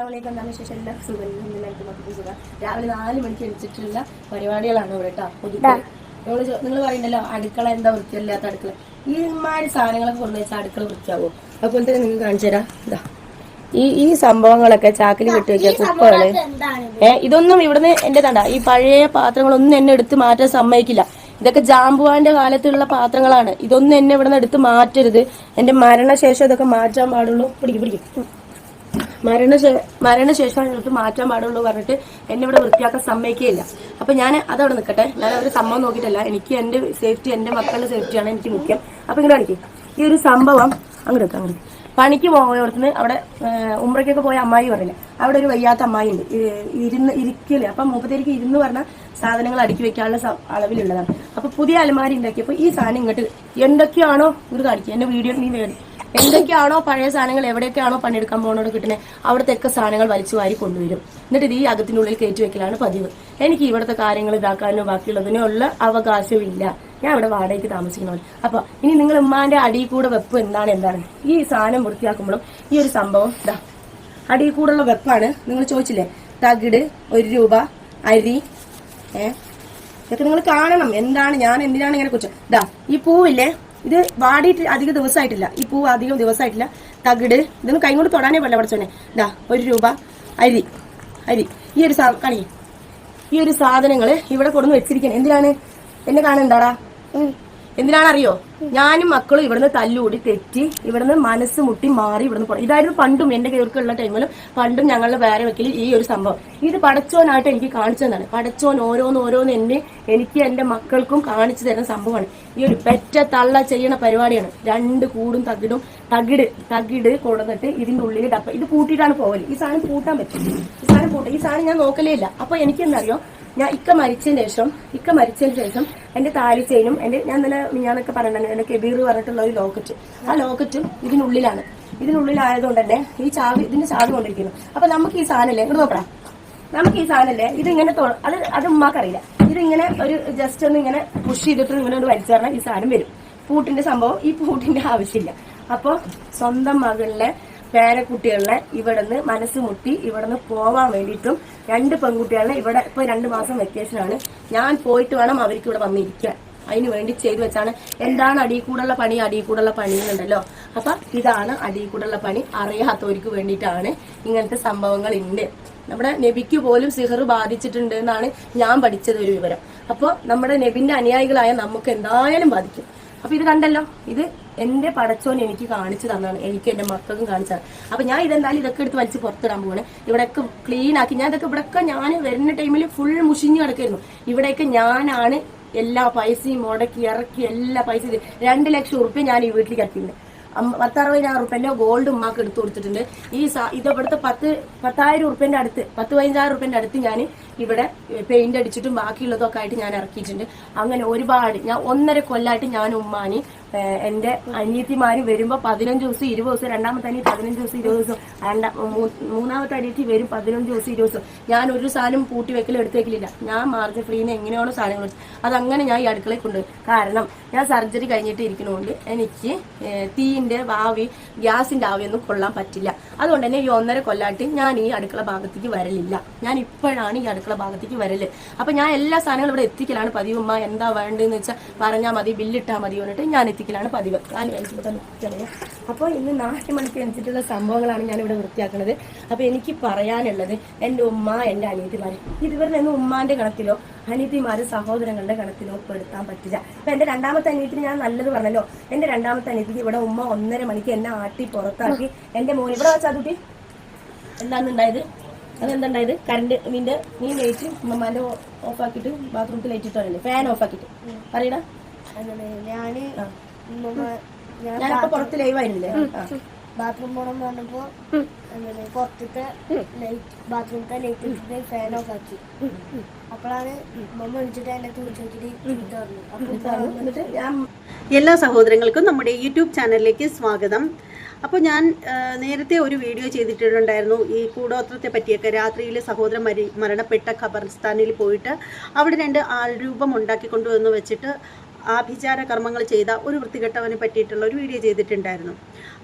അസ്സലാമലൈക്കും എന്താണ് വിശേഷം? എല്ലാ സുഖം. എല്ലാവർക്കും മക്കൾക്ക് സുഖം. രാവിലെ നാല് മണിക്ക് എണിച്ചിട്ടുള്ള പരിപാടികളാണ് ഇവിടെ കേട്ടോ പൊതുവെ നിങ്ങൾ നിങ്ങൾ പറയുന്നല്ലോ അടുക്കള എന്താ വൃത്തിയല്ലാത്ത അടുക്കള. ഈ ഇമ്മാരി സാധനങ്ങളൊക്കെ കൊണ്ടുവച്ചാൽ അടുക്കള വൃത്തിയാവോ? അതുപോലെ തന്നെ നിങ്ങൾ കാണിച്ചു തരാം. ഇതാ ഈ ഈ സംഭവങ്ങളൊക്കെ ചാക്കിൽ കെട്ടി വെക്കുക കുപ്പകൾ. ഏ ഇതൊന്നും ഇവിടുന്ന് എന്റെ തണ്ട. ഈ പഴയ പാത്രങ്ങളൊന്നും എന്നെ എടുത്ത് മാറ്റാൻ സമ്മതിക്കില്ല. ഇതൊക്കെ ജാമ്പുവാന്റെ കാലത്തുള്ള പാത്രങ്ങളാണ്. ഇതൊന്നും എന്നെ ഇവിടുന്ന് എടുത്ത് മാറ്റരുത്. എന്റെ മരണശേഷം ഇതൊക്കെ മാറ്റാൻ പാടുള്ളൂ. പിടിക്കും പിടിക്കും. മരണശേ മരണശേഷം മാറ്റാൻ പാടുള്ളൂ പറഞ്ഞിട്ട് എന്നെ ഇവിടെ വൃത്തിയാക്കാൻ സമ്മതിക്കുകയില്ല. അപ്പൊ ഞാൻ അതവിടെ നിൽക്കട്ടെ. ഞാൻ ഒരു സംഭവം നോക്കിയിട്ടല്ല. എനിക്ക് എന്റെ സേഫ്റ്റി എന്റെ മക്കളുടെ സേഫ്റ്റിയാണ് എനിക്ക് മുഖ്യം. അപ്പൊ ഇങ്ങനെ കാണിക്കും. ഈ ഒരു സംഭവം അങ്ങോട്ട് വെക്കാം അങ്ങോട്ട് പണിക്ക് പോയടത്തുനിന്ന് അവിടെ ഉമ്രയ്ക്കൊക്കെ പോയ അമ്മായി പറയില്ലേ അവിടെ ഒരു വയ്യാത്ത അമ്മായി ഉണ്ട്. ഇരുന്ന് ഇരിക്കില്ല അപ്പൊ മുപ്പത്തേക്ക് ഇരുന്ന് പറഞ്ഞ സാധനങ്ങൾ അടുക്കി വെക്കാനുള്ള അളവിലുള്ളതാണ്. അപ്പൊ പുതിയ അലമാരി ഉണ്ടാക്കിയപ്പോ ഈ സാധനം ഇങ്ങോട്ട് എന്തൊക്കെയാണോ ഇത് കാണിക്കുക എന്റെ വീഡിയോ നീ വേണം എന്തൊക്കെയാണോ പഴയ സാധനങ്ങൾ എവിടെയൊക്കെയാണോ പണിയെടുക്കാൻ പോകുന്നതോട് കിട്ടുന്നത് അവിടത്തെയൊക്കെ സാധനങ്ങൾ വലിച്ചു വാരി കൊണ്ടുവരും. എന്നിട്ട് ഇത് ഈ അകത്തിനുള്ളിൽ കയറ്റി വെക്കലാണ് പതിവ്. എനിക്ക് ഇവിടുത്തെ കാര്യങ്ങൾ ഇതാക്കാനോ ബാക്കിയുള്ളതിനോ ഉള്ള അവകാശമില്ല. ഞാൻ ഇവിടെ വാടകയ്ക്ക് താമസിക്കണമല്ലോ അപ്പൊ ഇനി നിങ്ങൾ ഉമ്മാന്റെ അടിയിൽ കൂടെ വെപ്പ് എന്താണ് എന്താണ്? ഈ സാധനം വൃത്തിയാക്കുമ്പോഴും ഈ ഒരു സംഭവം ഇതാ. അടിയിൽ കൂടെയുള്ള വെപ്പാണ്. നിങ്ങൾ ചോദിച്ചില്ലേ? തകിട് ഒരു രൂപ അരി ഏ? ഇതൊക്കെ നിങ്ങൾ കാണണം. എന്താണ് ഞാൻ എന്തിനാണ് ഇങ്ങനെ കുറിച്ച്? ഇതാ ഈ പൂവില്ലേ? ഇത് വാടിയിട്ട് അധികം ദിവസമായിട്ടില്ല. ഈ പൂവ് അധികം ദിവസമായിട്ടില്ല. തകിട് ഇതൊന്നും കൈ കൊണ്ട് തൊടാനേ പറ്റില്ല പഠിച്ചോനെ ഇതാ ഒരു രൂപ. അരി. അരി. ഈ ഒരു സാ കണി. ഈ ഒരു സാധനങ്ങൾ ഇവിടെ കൊടുന്ന് വെച്ചിരിക്കണം. എന്തിനാണ്? എന്നെ കാണണ്ടാടാ എന്തിനാണറിയോ ഞാനും മക്കളും ഇവിടുന്ന് തല്ലുകൂടി തെറ്റി ഇവിടുന്ന് മനസ്സ് മുട്ടി മാറി ഇവിടുന്ന് പോകണം ഇതായിരുന്നു പണ്ടും എന്റെ കീർക്കുള്ള ടൈമിലും പണ്ടും ഞങ്ങളുടെ വേറെ വെക്കൽ ഈ ഒരു സംഭവം. ഇത് പടച്ചോനായിട്ട് എനിക്ക് കാണിച്ചു തന്നാണ് പടച്ചോൻ ഓരോന്ന് ഓരോന്ന് എന്നെ എനിക്ക് എന്റെ മക്കൾക്കും കാണിച്ചു തരുന്ന സംഭവമാണ്. ഈ ഒരു പെറ്റ തള്ള ചെയ്യണ പരിപാടിയാണ്. രണ്ട് കൂടും തകിടും തകിട് തകിട് കൊടുന്നിട്ട് ഇതിന്റെ ഉള്ളിൽ ഡപ്പ ഇത് പൂട്ടിയിട്ടാണ് പോകൽ ഈ സാധനം കൂട്ടാൻ പറ്റും. ഈ സാധനം കൂട്ടാം ഈ സാധനം ഞാൻ നോക്കലേ ഇല്ല. അപ്പൊ എനിക്ക് എന്തറിയോ ഞാൻ ഇക്ക മരിച്ചതിന് ശേഷം ഇക്ക മരിച്ചതിന് ശേഷം എന്റെ താലിച്ചെയിനും എന്റെ ഞാൻ ഇന്നലെ ഞാനൊക്കെ പറഞ്ഞിട്ടുണ്ട് എന്റെ കെബീർ പറഞ്ഞിട്ടുള്ള ഒരു ലോക്കറ്റ്. ആ ലോക്കറ്റും ഇതിനുള്ളിലാണ്. ഇതിനുള്ളിലായതുകൊണ്ട് തന്നെ ഈ ചാവി ഇതിന്റെ ചാവി കൊണ്ടിരിക്കുന്നു. അപ്പൊ നമുക്ക് ഈ സാധനല്ലേ ഇങ്ങോട്ട് നോക്കണം നമുക്ക് ഈ സാധനല്ലേ ഇത് ഇങ്ങനെ അത് അത് ഉമ്മാക്കറിയില്ല. ഇതിങ്ങനെ ഒരു ജസ്റ്റ് ഒന്ന് ഇങ്ങനെ പുഷ് ചെയ്തിട്ട് ഇങ്ങനെ ഒന്ന് വലിച്ചു പറഞ്ഞാൽ ഈ സാധനം വരും. പൂട്ടിന്റെ സംഭവം ഈ പൂട്ടിന്റെ ആവശ്യമില്ല. അപ്പോൾ സ്വന്തം മകളിലെ പേരക്കുട്ടികളെ ഇവിടുന്ന് മനസ്സ് മുട്ടി ഇവിടുന്ന് പോവാൻ വേണ്ടിയിട്ടും രണ്ട് പെൺകുട്ടികളെ ഇവിടെ ഇപ്പൊ രണ്ട് മാസം വെക്കേഷനാണ് ഞാൻ പോയിട്ട് വേണം അവർക്ക് ഇവിടെ വന്നിരിക്കാൻ. അതിന് വേണ്ടി ചെയ്തു വെച്ചാണ്. എന്താണ് അടിയിൽ കൂടുള്ള പണി? അടിയിൽ കൂടുള്ള പണി എന്നുണ്ടല്ലോ അപ്പൊ ഇതാണ് അടിയിൽ കൂടുള്ള പണി. അറിയാത്തവർക്ക് വേണ്ടിയിട്ടാണ് ഇങ്ങനത്തെ സംഭവങ്ങൾ ഉണ്ട് നമ്മുടെ നബിക്ക് പോലും സിഹർ ബാധിച്ചിട്ടുണ്ട് എന്നാണ് ഞാൻ പഠിച്ചത് ഒരു വിവരം. അപ്പോൾ നമ്മുടെ നബിന്റെ അനുയായികളായ നമുക്ക് എന്തായാലും ബാധിക്കും. അപ്പൊ ഇത് കണ്ടല്ലോ? ഇത് എന്റെ പടച്ചോൻ എനിക്ക് കാണിച്ചു തന്നാണ്. എനിക്ക് എന്റെ മക്കൾക്കും കാണിച്ചത് അപ്പൊ ഞാൻ ഇതെന്തായാലും ഇതൊക്കെ എടുത്ത് വലിച്ച് പുറത്തിടാൻ പോവാണ്. ഇവിടെയൊക്കെ ക്ലീൻ ആക്കി. ഞാൻ ഇതൊക്കെ ഇവിടെയൊക്കെ ഞാൻ വരുന്ന ടൈമിൽ ഫുൾ മുഷിഞ്ഞ് കിടക്കായിരുന്നു. ഇവിടെയൊക്കെ ഞാനാണ് എല്ലാ പൈസയും മുടക്കി ഇറക്കി എല്ലാ പൈസയും രണ്ട് ലക്ഷം ഉറുപ്പ്യ ഞാൻ ഈ വീട്ടിലേക്ക് ഇറക്കിയിട്ടുണ്ട്. പത്തറുപതിനായിരം ഉറുപ്പ്യന്റെ ഗോൾഡ് ഉമ്മാക്ക് എടുത്തു കൊടുത്തിട്ടുണ്ട്. ഈ ഇത് ഇവിടുത്തെ പത്ത് പത്തായിരം ഉറുപ്പ്യന്റെ അടുത്ത് പത്ത് പതിനഞ്ചായിരം ഉറുപ്പ്യന്റെ അടുത്ത് ഞാൻ ഇവിടെ പെയിന്റ് അടിച്ചിട്ടും ബാക്കിയുള്ളതൊക്കെ ആയിട്ട് ഞാൻ ഇറക്കിയിട്ടുണ്ട്. അങ്ങനെ ഒരുപാട് ഞാൻ ഒന്നര കൊല്ലായിട്ട് ഞാൻ ഉമ്മാനി എന്റെ അനിയത്തിമാര് വരുമ്പോ പതിനഞ്ച് ദിവസം ഇരുപത് ദിവസം രണ്ടാമത്തെ അനിയത്തി പതിനഞ്ച് ദിവസം ഇരുപത് ദിവസം രണ്ടാ മൂന്നാമത്തെ അനിയത്തി വരും പതിനഞ്ച് ദിവസം ഇരുപത് ദിവസം. ഞാൻ ഒരു സാധനം പൂട്ടി വെക്കലും എടുത്തേക്കില്ല. ഞാൻ മാർജിൻ ഫ്രീന്ന് എങ്ങനെയാണോ സാധനങ്ങൾ അതങ്ങനെ ഞാൻ ഈ അടുക്കളയിൽ കൊണ്ടുപോയി. കാരണം ഞാൻ സർജറി കഴിഞ്ഞിട്ട് ഇരിക്കുന്നതുകൊണ്ട് എനിക്ക് ഏഹ്, തീയിന്റെ വാവി ഗ്യാസിന്റെ ആവിയൊന്നും കൊള്ളാൻ പറ്റില്ല. അതുകൊണ്ട് തന്നെ ഈ ഒന്നര കൊല്ലായിട്ട് ഞാൻ ഈ അടുക്കള ഭാഗത്തേക്ക് വരലില്ല. ഞാൻ ഇപ്പോഴാണ് ഈ അടുക്കള ഭാഗത്തേക്ക് വരൽ. അപ്പൊ ഞാൻ എല്ലാ സാധനങ്ങളും ഇവിടെ എത്തിക്കലാണ് പതിവുമ്മ എന്താ വേണ്ടതെന്ന് വെച്ചാൽ പറഞ്ഞാൽ മതി ബില്ലിട്ടാൽ മതി എന്നിട്ട് ഞാൻ എത്തിക്കലാണ് പതിവ്. ഞാൻ അപ്പോൾ ഇന്ന് നാല് മണിക്ക് അനുസരിച്ചുള്ള സംഭവങ്ങളാണ് ഞാൻ ഇവിടെ വൃത്തിയാക്കുന്നത്. അപ്പോൾ എനിക്ക് പറയാനുള്ളത് എന്റെ ഉമ്മ എന്റെ അനിയത്തിമാര്. ഇതുവരെ നിന്ന് ഉമ്മാന്റെ കണക്കിലോ അനിയത്തിമാര് സഹോദരങ്ങളുടെ കണക്കിലോ പെടുത്താൻ പറ്റില്ല. അപ്പൊ എന്റെ രണ്ടാമത്തെ അനിയത്തിന് ഞാൻ നല്ലത് പറഞ്ഞല്ലോ. എന്റെ രണ്ടാമത്തെ അനിയത്തിക്ക് ഇവിടെ ഉമ്മ ഒന്നര മണിക്ക് എന്നെ ആട്ടി പുറത്താക്കി. എന്റെ മോൻ ഇവിടെ വെച്ചാൽ കുട്ടി എന്താന്നുണ്ടായത് അതെന്തുണ്ടായത് കറണ്ട് നിന്റെ നീ ലൈറ്റ് ഉമ്മമാന്റെ ഓഫ് ആക്കിയിട്ട് ബാത്റൂമിൽ ലൈറ്റ് ഇട്ടാണല്ലേ ഫാൻ ഓഫ് ആക്കിയിട്ട്. പറയടാ. അങ്ങനെ ഞാൻ ഞാനിപ്പോ പുറത്ത് ലൈവ് ആയിരുന്നില്ലേ. ബാത്റൂം പോണം പറഞ്ഞപ്പോ പുറത്തത്തെ ലൈറ്റ് ബാത്റൂമത്തെ ലൈറ്റ് ഇട്ടിട്ട് ഫാൻ ഓഫ് ആക്കി. അപ്പോഴാണ് മമ്മ വിളിച്ചിട്ട് എന്നെ ഞാൻ എല്ലാ സഹോദരങ്ങൾക്കും നമ്മുടെ യൂട്യൂബ് ചാനലിലേക്ക് സ്വാഗതം. അപ്പോൾ ഞാൻ നേരത്തെ ഒരു വീഡിയോ ചെയ്തിട്ടുണ്ടായിരുന്നു. ഈ കൂടോത്രത്തെ പറ്റിയൊക്കെ രാത്രിയിൽ സഹോദരൻ മരി മരണപ്പെട്ട ഖബർസ്ഥാനിൽ പോയിട്ട് അവിടെ രണ്ട് ആൾരൂപം ഉണ്ടാക്കി കൊണ്ടുവന്ന് വെച്ചിട്ട് ആഭിചാര കർമ്മങ്ങൾ ചെയ്ത ഒരു വൃത്തികെട്ടവനെ പറ്റിയിട്ടുള്ള ഒരു വീഡിയോ ചെയ്തിട്ടുണ്ടായിരുന്നു.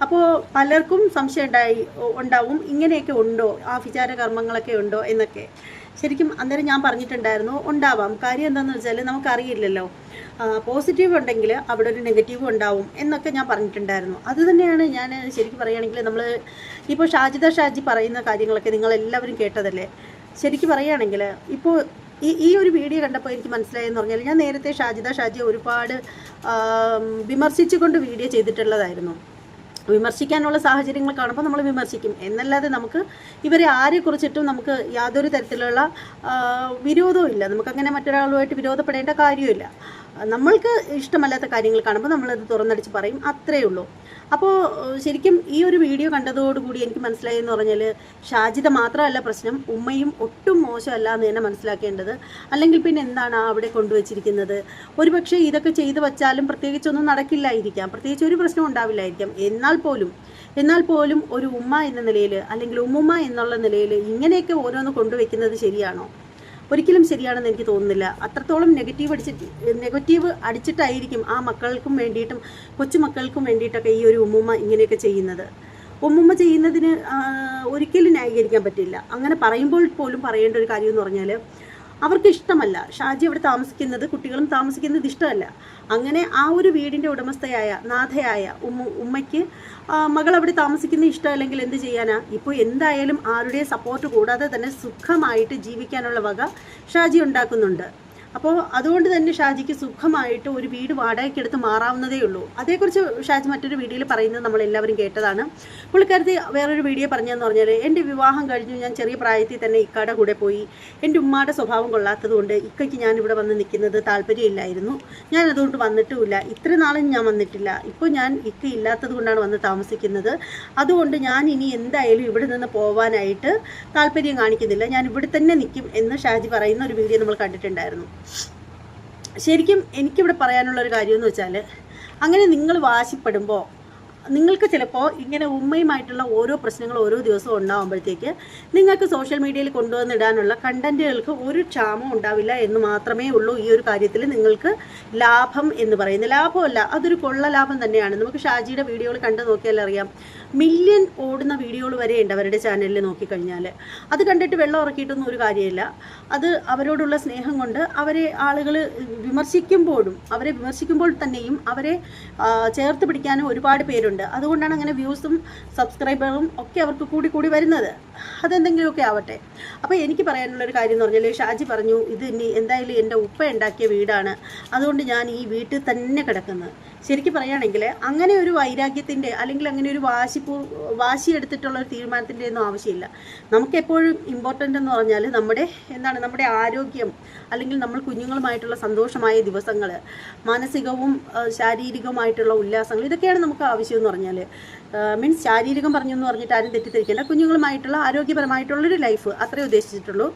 അപ്പോൾ പലർക്കും സംശയം ഉണ്ടായി ഉണ്ടാവും. ഇങ്ങനെയൊക്കെ ഉണ്ടോ? ആഭിചാര കർമ്മങ്ങളൊക്കെ ഉണ്ടോ എന്നൊക്കെ. ശരിക്കും അന്നേരം ഞാൻ പറഞ്ഞിട്ടുണ്ടായിരുന്നു ഉണ്ടാവാം. കാര്യം എന്താണെന്ന് വെച്ചാൽ നമുക്കറിയില്ലല്ലോ. പോസിറ്റീവ് ഉണ്ടെങ്കിൽ അവിടെ ഒരു നെഗറ്റീവ് ഉണ്ടാവും എന്നൊക്കെ ഞാൻ പറഞ്ഞിട്ടുണ്ടായിരുന്നു. അത് തന്നെയാണ് ഞാൻ ശരിക്കും പറയുകയാണെങ്കിൽ നമ്മൾ ഇപ്പോൾ ഷാജിദ ഷാജി പറയുന്ന കാര്യങ്ങളൊക്കെ നിങ്ങളെല്ലാവരും കേട്ടതല്ലേ? ശരിക്കും പറയുകയാണെങ്കിൽ ഇപ്പോൾ ഈ ഈ ഒരു വീഡിയോ കണ്ടപ്പോൾ എനിക്ക് മനസ്സിലായെന്ന് പറഞ്ഞാൽ ഞാൻ നേരത്തെ ഷാജിദ ഷാജിയെ ഒരുപാട് വിമർശിച്ചുകൊണ്ട് വീഡിയോ ചെയ്തിട്ടുള്ളതായിരുന്നു. വിമർശിക്കാനുള്ള സാഹചര്യങ്ങൾ കാണുമ്പോൾ നമ്മൾ വിമർശിക്കും. എന്നല്ലാതെ നമുക്ക് ഇവരെ ആരെക്കുറിച്ചിട്ടും നമുക്ക് യാതൊരു തരത്തിലുള്ള വിരോധവും ഇല്ല നമുക്കങ്ങനെ മറ്റൊരാളുമായിട്ട് വിരോധപ്പെടേണ്ട കാര്യമില്ല നമ്മൾക്ക് ഇഷ്ടമല്ലാത്ത കാര്യങ്ങൾ കാണുമ്പോൾ നമ്മളത് തുറന്നടിച്ച് പറയും. അത്രയേ ഉള്ളൂ. അപ്പോൾ ശരിക്കും ഈ ഒരു വീഡിയോ കണ്ടതോടുകൂടി എനിക്ക് മനസ്സിലായെന്ന് പറഞ്ഞാൽ ഷാജിത മാത്രമല്ല പ്രശ്നം ഉമ്മയും ഒട്ടും മോശമല്ല എന്ന് തന്നെ മനസ്സിലാക്കേണ്ടത്. അല്ലെങ്കിൽ പിന്നെ എന്താണ് അവിടെ കൊണ്ടുവച്ചിരിക്കുന്നത്? ഒരുപക്ഷെ ഇതൊക്കെ ചെയ്തു വച്ചാലും പ്രത്യേകിച്ചൊന്നും നടക്കില്ലായിരിക്കാം. പ്രത്യേകിച്ച് ഒരു പ്രശ്നം ഉണ്ടാവില്ലായിരിക്കാം. എന്നാൽ പോലും എന്നാൽ പോലും ഒരു ഉമ്മ എന്ന നിലയിൽ അല്ലെങ്കിൽ ഉമ്മുമ്മ എന്നുള്ള നിലയിൽ ഇങ്ങനെയൊക്കെ ഓരോന്ന് കൊണ്ടുവയ്ക്കുന്നത് ശരിയാണോ? ഒരിക്കലും ശരിയാണെന്ന് എനിക്ക് തോന്നുന്നില്ല. അത്രത്തോളം നെഗറ്റീവ് അടിച്ചിട്ട് നെഗറ്റീവ് അടിച്ചിട്ടായിരിക്കും ആ മക്കൾക്കും വേണ്ടിയിട്ടും കൊച്ചുമക്കൾക്കും വേണ്ടിയിട്ടൊക്കെ ഈ ഒരു ഉമ്മുമ്മ ഇങ്ങനെയൊക്കെ ചെയ്യുന്നത്. ഉമ്മുമ്മ ചെയ്യുന്നതിന് ഒരിക്കലും ന്യായീകരിക്കാൻ പറ്റില്ല. അങ്ങനെ പറയുമ്പോൾ പോലും പറയേണ്ട ഒരു കാര്യം എന്ന് പറഞ്ഞാൽ അവർക്ക് ഇഷ്ടമല്ല ഷാജി അവിടെ താമസിക്കുന്നത് കുട്ടികളും താമസിക്കുന്നത് ഇഷ്ടമല്ല. അങ്ങനെ ആ ഒരു വീടിന്റെ ഉടമസ്ഥയായ നാഥയായ ഉമ്മ ഉമ്മയ്ക്ക് മകൾ അവിടെ താമസിക്കുന്ന ഇഷ്ടമല്ലെങ്കിൽ എന്ത് ചെയ്യാനാ? ഇപ്പോൾ എന്തായാലും ആരുടെ സപ്പോർട്ട് കൂടാതെ തന്നെ സുഖമായിട്ട് ജീവിക്കാനുള്ള വക ഷാജി ഉണ്ടാക്കുന്നുണ്ട്. അപ്പോൾ അതുകൊണ്ട് തന്നെ ഷാജിക്ക് സുഖമായിട്ട് ഒരു വീട് വാടകയ്ക്കെടുത്ത് മാറാവുന്നതേ ഉള്ളൂ. അതേക്കുറിച്ച് ഷാജി മറ്റൊരു വീഡിയോയിൽ പറയുന്നത് നമ്മൾ എല്ലാവരും കേട്ടതാണ്. പുള്ളിക്കാരത്തി വേറൊരു വീഡിയോ പറഞ്ഞതെന്ന് പറഞ്ഞാൽ എന്റെ വിവാഹം കഴിഞ്ഞു. ഞാൻ ചെറിയ പ്രായത്തിൽ തന്നെ ഇക്കയുടെ കൂടെ പോയി. എന്റെ ഉമ്മയുടെ സ്വഭാവം കൊള്ളാത്തതുകൊണ്ട് ഇക്കയ്ക്ക് ഞാൻ ഇവിടെ വന്ന് നിൽക്കുന്നത് താല്പര്യമില്ലായിരുന്നു. ഞാൻ അതുകൊണ്ട് വന്നിട്ടുമില്ല. ഇത്ര നാളും ഞാൻ വന്നിട്ടില്ല. ഇപ്പോൾ ഞാൻ ഇക്ക ഇല്ലാത്തത് കൊണ്ടാണ് വന്ന് താമസിക്കുന്നത്. അതുകൊണ്ട് ഞാൻ ഇനി എന്തായാലും ഇവിടെ നിന്ന് പോവാനായിട്ട് താല്പര്യം കാണിക്കുന്നില്ല. ഞാൻ ഇവിടെ തന്നെ നിൽക്കും എന്ന് ഷാജി പറയുന്ന ഒരു വീഡിയോ നമ്മൾ കണ്ടിട്ടുണ്ടായിരുന്നു. ശരിക്കും എനിക്കിവിടെ പറയാനുള്ള ഒരു എന്ന് വെച്ചാൽ അങ്ങനെ നിങ്ങൾ വാശിപ്പെടുമ്പോൾ നിങ്ങൾക്ക് ചിലപ്പോൾ ഇങ്ങനെ ഉമ്മയുമായിട്ടുള്ള ഓരോ പ്രശ്നങ്ങൾ ഓരോ ദിവസവും ഉണ്ടാകുമ്പോഴത്തേക്ക് നിങ്ങൾക്ക് സോഷ്യൽ മീഡിയയിൽ കൊണ്ടുവന്നിടാനുള്ള കണ്ടന്റുകൾക്ക് ഒരു ക്ഷാമം ഉണ്ടാവില്ല എന്ന് മാത്രമേ ഉള്ളൂ ഈ ഒരു കാര്യത്തിൽ നിങ്ങൾക്ക് ലാഭം എന്ന് പറയുന്നത്. ലാഭമല്ല അതൊരു കൊള്ള ലാഭം തന്നെയാണ്. നമുക്ക് ഷാജിയുടെ വീഡിയോകൾ കണ്ടു നോക്കിയാൽ അറിയാം. മില്യൺ ഓടുന്ന വീഡിയോകൾ വരെ ഉണ്ട് അവരുടെ ചാനലിൽ നോക്കിക്കഴിഞ്ഞാൽ. അത് കണ്ടിട്ട് വെള്ളം ഉറക്കിയിട്ടൊന്നും ഒരു കാര്യമില്ല. അത് അവരോടുള്ള സ്നേഹം കൊണ്ട് അവരെ ആളുകൾ വിമർശിക്കുമ്പോഴും അവരെ വിമർശിക്കുമ്പോൾ തന്നെയും അവരെ ചേർത്ത് പിടിക്കാനും ഒരുപാട് പേരുണ്ട്. അതുകൊണ്ടാണ് അങ്ങനെ വ്യൂസും സബ്സ്ക്രൈബറും ഒക്കെ അവർക്ക് കൂടി കൂടി വരുന്നത്. അതെന്തെങ്കിലുമൊക്കെ ആവട്ടെ. അപ്പോൾ എനിക്ക് പറയാനുള്ള ഒരു കാര്യം എന്ന് പറഞ്ഞാൽ ഷാജി പറഞ്ഞു ഇത് എന്തായാലും എന്റെ ഉപ്പ ഉണ്ടാക്കിയ വീടാണ്. അതുകൊണ്ട് ഞാൻ ഈ വീട്ടിൽ തന്നെ കിടക്കുന്നത് ശരിക്കും പറയുകയാണെങ്കിൽ അങ്ങനെ ഒരു വൈരാഗ്യത്തിന്റെ അല്ലെങ്കിൽ അങ്ങനെ ഒരു വാശി വാശി എടുത്തിട്ടുള്ള ഒരു തീരുമാനത്തിന്റെ ഒന്നും ആവശ്യമില്ല. നമുക്കെപ്പോഴും ഇമ്പോർട്ടന്റ് എന്ന് പറഞ്ഞാൽ നമ്മുടെ എന്താണ് നമ്മുടെ ആരോഗ്യം അല്ലെങ്കിൽ നമ്മൾ കുഞ്ഞുങ്ങളുമായിട്ടുള്ള സന്തോഷമായ ദിവസങ്ങൾ മാനസികവും ശാരീരികവുമായിട്ടുള്ള ഉല്ലാസങ്ങൾ ഇതൊക്കെയാണ് നമുക്ക് ആവശ്യം എന്ന് പറഞ്ഞാൽ. മീൻസ് ശാരീരികം പറഞ്ഞു എന്ന് പറഞ്ഞിട്ട് ആരും തെറ്റിദ്ധരിക്കില്ല. കുഞ്ഞുങ്ങളുമായിട്ടുള്ള ആരോഗ്യപരമായിട്ടുള്ളൊരു ലൈഫ് അത്രേ ഉദ്ദേശിച്ചിട്ടുള്ളൂ.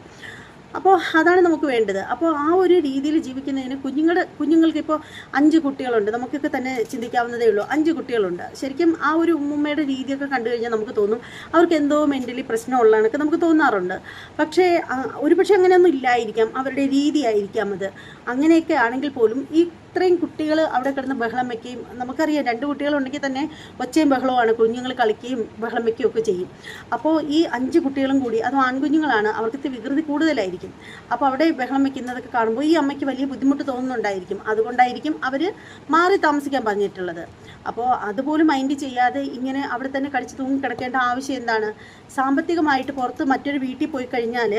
അപ്പോൾ അതാണ് നമുക്ക് വേണ്ടത്. അപ്പോൾ ആ ഒരു രീതിയിൽ ജീവിക്കുന്നതിന് കുഞ്ഞുങ്ങളുടെ കുഞ്ഞുങ്ങൾക്ക് ഇപ്പോൾ അഞ്ച് കുട്ടികളുണ്ട്. നമുക്കൊക്കെ തന്നെ ചിന്തിക്കാവുന്നതേ ഉള്ളൂ. അഞ്ച് കുട്ടികളുണ്ട്. ശരിക്കും ആ ഒരു ഉമ്മയുടെ രീതിയൊക്കെ കണ്ടു കഴിഞ്ഞാൽ നമുക്ക് തോന്നും അവർക്ക് എന്തോ മെന്റലി പ്രശ്നമുള്ളതാണൊക്കെ നമുക്ക് തോന്നാറുണ്ട്. പക്ഷേ ഒരുപക്ഷെ അങ്ങനെയൊന്നും ഇല്ലായിരിക്കാം. അവരുടെ രീതിയായിരിക്കാം അത്. അങ്ങനെയൊക്കെ ആണെങ്കിൽ പോലും ഈ ഇത്രയും കുട്ടികൾ അവിടെ കിടന്ന് ബഹളം വയ്ക്കുകയും നമുക്കറിയാം രണ്ട് കുട്ടികളുണ്ടെങ്കിൽ തന്നെ ഒച്ചയും ബഹളവുമാണ്. കുഞ്ഞുങ്ങൾ കളിക്കുകയും ബഹളം വയ്ക്കുകയും ഒക്കെ ചെയ്യും. അപ്പോൾ ഈ അഞ്ച് കുട്ടികളും കൂടി അത് ആൺകുഞ്ഞുങ്ങളാണ് അവർക്ക് വികൃതി കൂടുതലായിരിക്കും. അപ്പോൾ അവിടെ ബഹളം വയ്ക്കുന്നതൊക്കെ കാണുമ്പോൾ ഈ അമ്മയ്ക്ക് വലിയ ബുദ്ധിമുട്ട് തോന്നുന്നുണ്ടായിരിക്കും. അതുകൊണ്ടായിരിക്കും അവർ മാറി താമസിക്കാൻ പറഞ്ഞിട്ടുള്ളത്. അപ്പോൾ അതുപോലും മൈൻഡ് ചെയ്യാതെ ഇങ്ങനെ അവിടെ തന്നെ കളിച്ച് തൂങ്ങി കിടക്കേണ്ട ആവശ്യം എന്താണ്? സാമ്പത്തികമായിട്ട് പുറത്ത് മറ്റൊരു വീട്ടിൽ പോയി കഴിഞ്ഞാൽ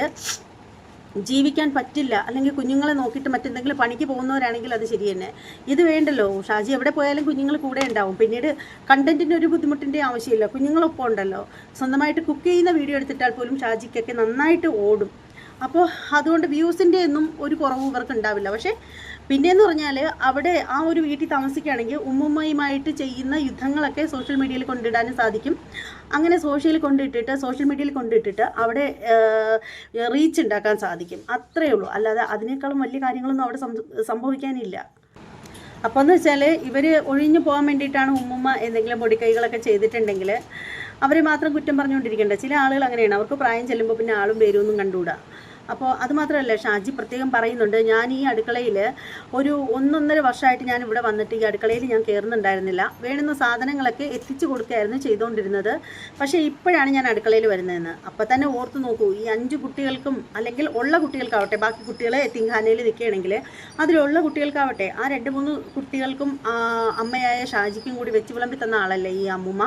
ജീവിക്കാൻ പറ്റില്ല. അല്ലെങ്കിൽ കുഞ്ഞുങ്ങളെ നോക്കിയിട്ട് മറ്റെന്തെങ്കിലും പണിക്ക് പോകുന്നവരാണെങ്കിൽ അത് ശരി തന്നെ. ഇത് വേണ്ടല്ലോ. ഷാജി എവിടെ പോയാലും കുഞ്ഞുങ്ങൾ കൂടെ ഉണ്ടാവും. പിന്നീട് കണ്ടന്റിന് ഒരു ബുദ്ധിമുട്ടിന്റെ ആവശ്യമില്ല. കുഞ്ഞുങ്ങളൊപ്പം ഉണ്ടല്ലോ. സ്വന്തമായിട്ട് കുക്ക് ചെയ്യുന്ന വീഡിയോ എടുത്തിട്ടാൽ പോലും ഷാജിക്കൊക്കെ നന്നായിട്ട് ഓടും. അപ്പോൾ അതുകൊണ്ട് വ്യൂസിന്റെ ഒന്നും ഒരു കുറവും ഇവർക്ക് ഉണ്ടാവില്ല പക്ഷേ പിന്നെയെന്ന് പറഞ്ഞാൽ അവിടെ ആ ഒരു വീട്ടിൽ താമസിക്കുകയാണെങ്കിൽ ഉമ്മുമ്മയുമായിട്ട് ചെയ്യുന്ന യുദ്ധങ്ങളൊക്കെ സോഷ്യൽ മീഡിയയിൽ കൊണ്ടിടാനും സാധിക്കും. അങ്ങനെ സോഷ്യൽ കൊണ്ടിട്ടിട്ട് സോഷ്യൽ മീഡിയയിൽ കൊണ്ടിട്ടിട്ട് അവിടെ റീച്ച് ഉണ്ടാക്കാൻ സാധിക്കും. അത്രയേ ഉള്ളൂ. അല്ലാതെ അതിനേക്കാളും വലിയ കാര്യങ്ങളൊന്നും അവിടെ സംഭവിക്കാനില്ല. അപ്പോൾ എന്ന് വെച്ചാൽ ഇവർ ഒഴിഞ്ഞു പോകാൻ വേണ്ടിയിട്ടാണ് ഉമ്മുമ്മ എന്തെങ്കിലും പൊടിക്കൈകളൊക്കെ ചെയ്തിട്ടുണ്ടെങ്കിൽ അവരെ മാത്രം കുറ്റം പറഞ്ഞുകൊണ്ടിരിക്കേണ്ട. ചില ആളുകൾ അങ്ങനെയാണ്. അവർക്ക് പ്രായം ചെല്ലുമ്പോൾ പിന്നെ ആളും പേരും ഒന്നും കണ്ടുകൂടാ. അപ്പോൾ അതുമാത്രമല്ല ഷാജി പ്രത്യേകം പറയുന്നുണ്ട് ഞാൻ ഈ അടുക്കളയിൽ ഒരു ഒന്നൊന്നര വർഷമായിട്ട് ഞാൻ ഇവിടെ വന്നിട്ട് ഈ അടുക്കളയിൽ ഞാൻ കയറുന്നുണ്ടായിരുന്നില്ല വേണ്ടുന്ന സാധനങ്ങളൊക്കെ എത്തിച്ചു കൊടുക്കുകയായിരുന്നു ചെയ്തുകൊണ്ടിരുന്നത്. പക്ഷേ ഇപ്പോഴാണ് ഞാൻ അടുക്കളയിൽ വരുന്നതെന്ന്. അപ്പോൾ തന്നെ ഓർത്ത് നോക്കൂ ഈ അഞ്ച് കുട്ടികൾക്കും അല്ലെങ്കിൽ ഉള്ള കുട്ടികൾക്കാവട്ടെ ബാക്കി കുട്ടികൾ എത്തിങ്ഖാനയിൽ നിൽക്കുകയാണെങ്കിൽ അതിലുള്ള കുട്ടികൾക്കാവട്ടെ ആ രണ്ട് മൂന്ന് കുട്ടികൾക്കും അമ്മയായ ഷാജിക്കും കൂടി വെച്ച് വിളമ്പി തന്ന ആളല്ലേ ഈ അമ്മുമ്മ?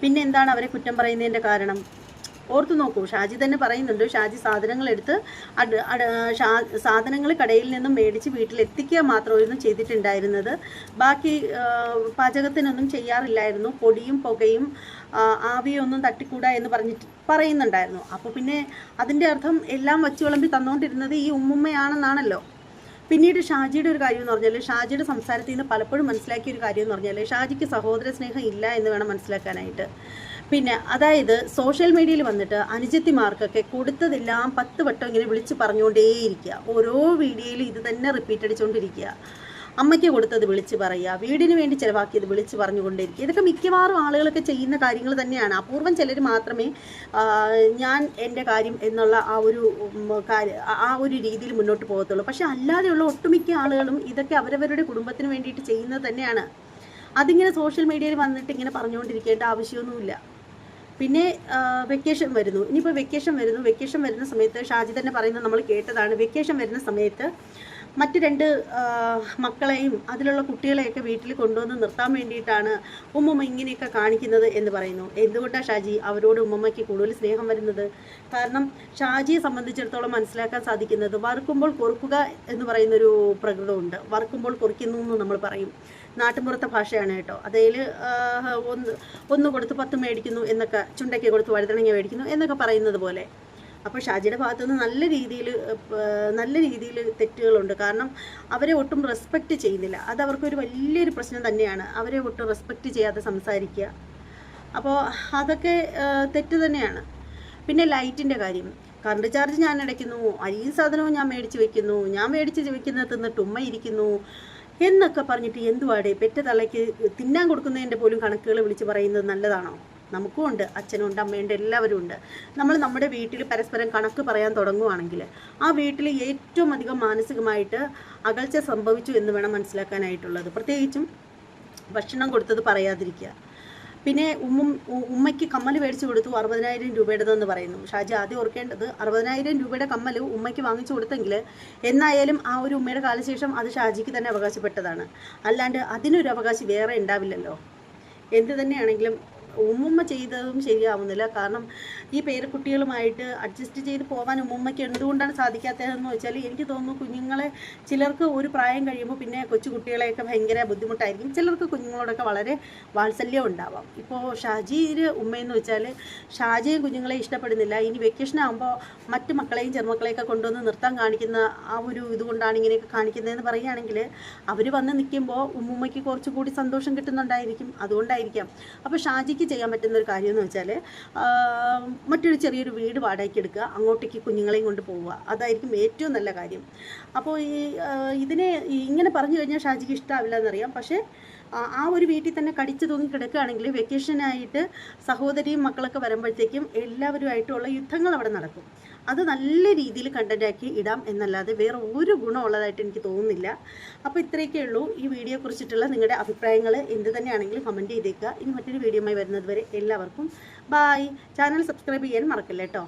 പിന്നെ എന്താണ് അവരെ കുറ്റം പറയുന്നതിന്റെ കാരണം? ഓർത്തു നോക്കൂ. ഷാജി തന്നെ പറയുന്നുണ്ട് ഷാജി സാധനങ്ങൾ എടുത്ത് സാധനങ്ങൾ കടയിൽ നിന്നും മേടിച്ച് വീട്ടിൽ എത്തിക്കുക മാത്രമായിരുന്നു ചെയ്തിട്ടുണ്ടായിരുന്നത്. ബാക്കി പാചകത്തിനൊന്നും ചെയ്യാറില്ലായിരുന്നു. പൊടിയും പുകയും ആവിയൊന്നും തട്ടിക്കൂടാ എന്ന് പറഞ്ഞിട്ട് പറയുന്നുണ്ടായിരുന്നു. അപ്പോൾ പിന്നെ അതിന്റെ അർത്ഥം എല്ലാം വച്ചു വിളമ്പി തന്നുകൊണ്ടിരുന്നത് ഈ ഉമ്മുമ്മയാണെന്നാണല്ലോ. പിന്നീട് ഷാജിയുടെ ഒരു കാര്യം എന്ന് പറഞ്ഞാൽ ഷാജിയുടെ സംസാരത്തിൽ നിന്ന് പലപ്പോഴും മനസ്സിലാക്കിയ ഒരു കാര്യം എന്ന് പറഞ്ഞാൽ ഷാജിക്ക് സഹോദര സ്നേഹം ഇല്ല എന്ന് വേണം മനസ്സിലാക്കാനായിട്ട്. പിന്നെ അതായത് സോഷ്യൽ മീഡിയയിൽ വന്നിട്ട് അനുജത്തിമാർക്കൊക്കെ കൊടുത്തതെല്ലാം പത്ത് വട്ടം ഇങ്ങനെ വിളിച്ച് പറഞ്ഞുകൊണ്ടേയിരിക്കുക. ഓരോ വീഡിയോയിലും ഇത് തന്നെ റിപ്പീറ്റ് അടിച്ചുകൊണ്ടിരിക്കുക അമ്മയ്ക്ക് കൊടുത്തത് വിളിച്ച് പറയുക. വീടിന് വേണ്ടി ചിലവാക്കിയത് വിളിച്ച് പറഞ്ഞുകൊണ്ടിരിക്കുക ഇതൊക്കെ മിക്കവാറും ആളുകളൊക്കെ ചെയ്യുന്ന കാര്യങ്ങൾ തന്നെയാണ്. അപൂർവം ചിലർ മാത്രമേ ഞാൻ എന്റെ കാര്യം എന്നുള്ള ആ ഒരു ആ ഒരു രീതിയിൽ മുന്നോട്ട് പോകത്തുള്ളൂ. പക്ഷെ അല്ലാതെയുള്ള ഒട്ടുമിക്ക ആളുകളും ഇതൊക്കെ അവരവരുടെ കുടുംബത്തിന് വേണ്ടിയിട്ട് ചെയ്യുന്നത് തന്നെയാണ്. അതിങ്ങനെ സോഷ്യൽ മീഡിയയിൽ വന്നിട്ട് ഇങ്ങനെ പറഞ്ഞുകൊണ്ടിരിക്കേണ്ട ആവശ്യമൊന്നുമില്ല. പിന്നെ വെക്കേഷൻ വരുന്നു. ഇനിയിപ്പോൾ വെക്കേഷൻ വരുന്നു. വെക്കേഷൻ വരുന്ന സമയത്ത് ഷാജി തന്നെ പറയുന്നത് നമ്മൾ കേട്ടതാണ്. വെക്കേഷൻ വരുന്ന സമയത്ത് മറ്റ് രണ്ട് മക്കളെയും അതിലുള്ള കുട്ടികളെയൊക്കെ വീട്ടിൽ കൊണ്ടുവന്ന് നിർത്താൻ വേണ്ടിയിട്ടാണ് ഉമ്മമ്മ ഇങ്ങനെയൊക്കെ കാണിക്കുന്നത് എന്ന് പറയുന്നു. എന്തുകൊണ്ടാണ് ഷാജി അവരോട് ഉമ്മമ്മയ്ക്ക് കൂടുതൽ സ്നേഹം വരുന്നത്? കാരണം ഷാജിയെ സംബന്ധിച്ചിടത്തോളം മനസ്സിലാക്കാൻ സാധിക്കുന്നത് വറുക്കുമ്പോൾ കൊറുക്കുക എന്ന് പറയുന്നൊരു പ്രകൃതമുണ്ട്. വറുക്കുമ്പോൾ കൊറിക്കുന്നു എന്ന് നമ്മൾ പറയും. നാട്ടുമ്പുറത്തെ ഭാഷയാണ് കേട്ടോ. അതിൽ ഒന്ന് ഒന്ന് കൊടുത്ത് പത്ത് മേടിക്കുന്നു എന്നൊക്കെ ചുണ്ടയ്ക്ക് കൊടുത്ത് വഴുതണങ്ങ മേടിക്കുന്നു എന്നൊക്കെ പറയുന്നത് പോലെ. അപ്പോൾ ഷാജിയുടെ ഭാഗത്തുനിന്ന് നല്ല രീതിയിൽ നല്ല രീതിയിൽ തെറ്റുകളുണ്ട്. കാരണം അവരെ ഒട്ടും റെസ്പെക്റ്റ് ചെയ്യുന്നില്ല. അത് അവർക്കൊരു വലിയൊരു പ്രശ്നം തന്നെയാണ്. അവരെ ഒട്ടും റെസ്പെക്റ്റ് ചെയ്യാതെ സംസാരിക്കുക. അപ്പോൾ അതൊക്കെ തെറ്റ് തന്നെയാണ്. പിന്നെ ലൈറ്റിന്റെ കാര്യം. കറണ്ട് ചാർജ് ഞാൻ അടയ്ക്കുന്നു. അരിയും സാധനവും ഞാൻ മേടിച്ച് വെക്കുന്നു. ഞാൻ മേടിച്ച് വെക്കുന്നത് തിന്നിട്ട് ഉമ്മ ഇരിക്കുന്നു എന്നൊക്കെ പറഞ്ഞിട്ട് എന്തുവാടേ പെറ്റ തള്ളയ്ക്ക് തിന്നാൻ കൊടുക്കുന്നതിന്റെ പോലും കണക്കുകൾ വിളിച്ച് പറയുന്നത് നല്ലതാണോ? നമുക്കും ഉണ്ട് അച്ഛനും ഉണ്ട് അമ്മയുണ്ട് എല്ലാവരും ഉണ്ട്. നമ്മൾ നമ്മുടെ വീട്ടിൽ പരസ്പരം കണക്ക് പറയാൻ തുടങ്ങുവാണെങ്കിൽ ആ വീട്ടിൽ ഏറ്റവും അധികം മാനസികമായിട്ട് അകൽച്ച സംഭവിച്ചു എന്ന് വേണം മനസ്സിലാക്കാനായിട്ടുള്ളത്. പ്രത്യേകിച്ചും ഭക്ഷണം കൊടുത്തത് പറയാതിരിക്കുക. പിന്നെ ഉമ്മ ഉമ്മയ്ക്ക് കമ്മൽ മേടിച്ചു കൊടുത്തു അറുപതിനായിരം രൂപയുടേതെന്ന് പറയുന്നു. ഷാജി ആദ്യം ഓർക്കേണ്ടത് അറുപതിനായിരം രൂപയുടെ കമ്മൽ ഉമ്മയ്ക്ക് വാങ്ങിച്ചു കൊടുത്തെങ്കിൽ എന്നായാലും ആ ഒരു ഉമ്മയുടെ കാലശേഷം അത് ഷാജിക്ക് തന്നെ അവകാശപ്പെട്ടതാണ്. അല്ലാണ്ട് അതിനൊരു അവകാശം വേറെ ഉണ്ടാവില്ലല്ലോ. എന്ത് തന്നെയാണെങ്കിലും ഉമ്മുമ്മ ചെയ്തതും ശരിയാവുന്നില്ല. കാരണം ഈ പേരക്കുട്ടികളുമായിട്ട് അഡ്ജസ്റ്റ് ചെയ്ത് പോകാൻ ഉമ്മുമ്മയ്ക്ക് എന്തുകൊണ്ടാണ് സാധിക്കാത്തതെന്ന് വെച്ചാൽ എനിക്ക് തോന്നുന്നു കുഞ്ഞുങ്ങളെ ചിലർക്ക് ഒരു പ്രായം കഴിയുമ്പോൾ പിന്നെ കൊച്ചു കുട്ടികളെയൊക്കെ ഭയങ്കര ബുദ്ധിമുട്ടായിരിക്കും. ചിലർക്ക് കുഞ്ഞുങ്ങളോടൊക്കെ വളരെ വാത്സല്യം ഉണ്ടാവാം. ഇപ്പോൾ ഷാജിയിൽ ഉമ്മയെന്ന് വെച്ചാൽ ഷാജിയും കുഞ്ഞുങ്ങളെ ഇഷ്ടപ്പെടുന്നില്ല. ഇനി വെക്കേഷൻ ആകുമ്പോൾ മറ്റ് മക്കളെയും ചെറുമക്കളെയൊക്കെ കൊണ്ടുവന്ന് നൃത്തം കാണിക്കുന്ന ആ ഒരു ഇതുകൊണ്ടാണ് ഇങ്ങനെയൊക്കെ കാണിക്കുന്നതെന്ന് പറയുകയാണെങ്കിൽ അവർ വന്ന് നിൽക്കുമ്പോൾ ഉമ്മുമ്മയ്ക്ക് കുറച്ചുകൂടി സന്തോഷം കിട്ടുന്നുണ്ടായിരിക്കും. അതുകൊണ്ടായിരിക്കാം. അപ്പോൾ ഷാജിക്ക് ചെയ്യാൻ പറ്റുന്ന ഒരു കാര്യം എന്ന് വെച്ചാൽ മറ്റൊരു ചെറിയൊരു വീട് വാടകയ്ക്ക് എടുക്കുക അങ്ങോട്ടേക്ക് കുഞ്ഞുങ്ങളെയും കൊണ്ട് പോവുക. അതായിരിക്കും ഏറ്റവും നല്ല കാര്യം. അപ്പോൾ ഈ ഇതിനെ ഇങ്ങനെ പറഞ്ഞു കഴിഞ്ഞാൽ ഷാജിക്ക് ഇഷ്ടമാവില്ല എന്നറിയാം. പക്ഷേ ആ ഒരു വീട്ടിൽ തന്നെ കടിച്ചു തൂങ്ങി കിടക്കുകയാണെങ്കിൽ വെക്കേഷനായിട്ട് സഹോദരിയും മക്കളൊക്കെ വരുമ്പോഴത്തേക്കും എല്ലാവരുമായിട്ടുള്ള യുദ്ധങ്ങൾ അവിടെ നടക്കും. അത് നല്ല രീതിയിൽ കണ്ടന്റാക്കി ഇടാം എന്നല്ലാതെ വേറെ ഒരു ഗുണമുള്ളതായിട്ട് എനിക്ക് തോന്നുന്നില്ല. അപ്പോൾ ഇത്രയൊക്കെ ഉള്ളൂ. ഈ വീഡിയോ കുറിച്ചിട്ടുള്ള നിങ്ങളുടെ അഭിപ്രായങ്ങൾ എന്ത് തന്നെയാണെങ്കിലും കമന്റ് ചെയ്തേക്കുക. ഇനി മറ്റൊരു വീഡിയോയുമായി വരുന്നത് വരെ എല്ലാവർക്കും ബായ് ചാനൽ സബ്സ്ക്രൈബ് ചെയ്യാൻ മറക്കില്ല കേട്ടോ